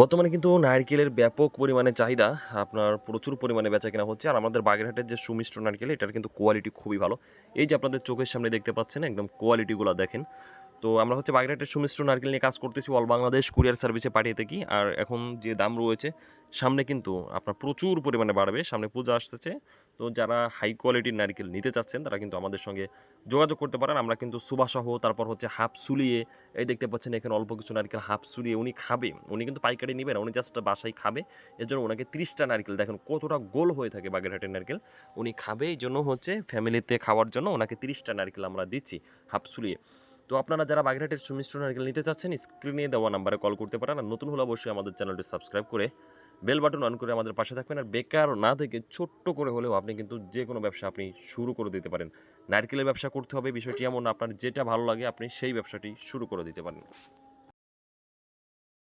বর্তমানে কিন্তু নারকেলের ব্যাপক পরিমাণে চাহিদা, আপনার প্রচুর পরিমাণে বেচা কেনা হচ্ছে। আর আমাদের বাগেরহাটের যে সুমিষ্ট নারকেল, এটার কিন্তু কোয়ালিটি খুবই ভালো। এই যে আপনাদের চোখের সামনে দেখতে পাচ্ছেন, একদম কোয়ালিটিগুলো দেখেন। তো আমরা হচ্ছে বাগেরহাটের সুমিষ্ট নারকেল নিয়ে কাজ করতেছি অল বাংলাদেশ কুরিয়ার সার্ভিসে পাঠিয়ে থাকি। আর এখন যে দাম রয়েছে, সামনে কিন্তু আপনার প্রচুর পরিমাণে বাড়বে। সামনে পূজা আসতেছে তো যারা হাই কোয়ালিটির নারকেল নিতে চাচ্ছেন, তারা কিন্তু আমাদের সঙ্গে যোগাযোগ করতে পারেন। আমরা কিন্তু সুবাসহ তারপর হচ্ছে হাফ সুলিয়ে, এই দেখতে পাচ্ছেন এখানে অল্প কিছু নারকেল হাফ সুলিয়ে উনি খাবে। উনি কিন্তু পাইকারি নেবেন, উনি জাস্ট বাসায় খাবে। এর জন্য ওনাকে তিরিশটা নারকেল, দেখেন কতটা গোল হয়ে থাকে বাগেরহাটের নারকেল। উনি খাবে, এই জন্য হচ্ছে ফ্যামিলিতে খাওয়ার জন্য ওনাকে তিরিশটা নারকেল আমরা দিচ্ছি হাফ সুলিয়ে। তো আপনারা যারা বাগেরহাটের সুমিষ্ট নারকেল নিতে চাচ্ছেন স্ক্রিনে দেওয়া নাম্বারে কল করতে পারেন। আর নতুন হলে অবশ্যই আমাদের চ্যানেলটি সাবস্ক্রাইব করে বেল বাটন অন করে আমাদের পাশে থাকবেন আর বেকার না থেকে ছোট্ট করে হলেও আপনি কিন্তু যে কোনো ব্যবসা আপনি শুরু করে দিতে পারেন। নারকেলের ব্যবসা করতে হবে, বিষয়টি এমন আপনার যেটা ভালো লাগে আপনি সেই ব্যবসাটি শুরু করে দিতে পারেন।